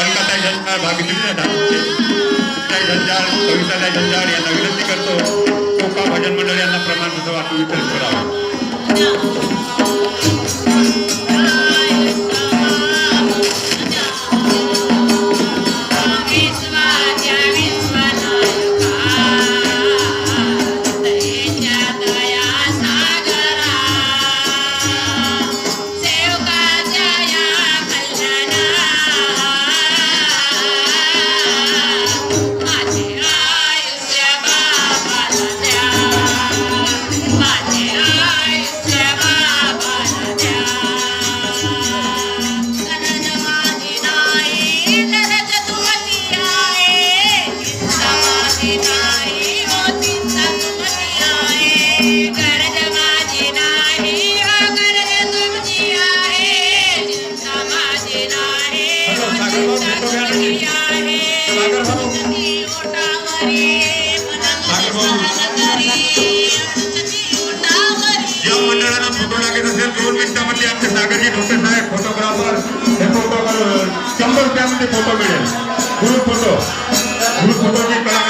बालकाचा झंझाळ भागीदार झंझाळ कविताचा झंझाळ यांना विनंती करतो. कोका भजन मंडळ यांना प्रमाणपत्र वाटून वितरित करावं या मंडळाला फोटो लागत असेल दोन मिनिटांमध्ये आमचे सागरजी डॉक्टर साहेब. फोटोग्राफर हे फोटो शंभर रुपयामध्ये फोटो मिळेल ग्रुप फोटो ग्रुप फोटोची कला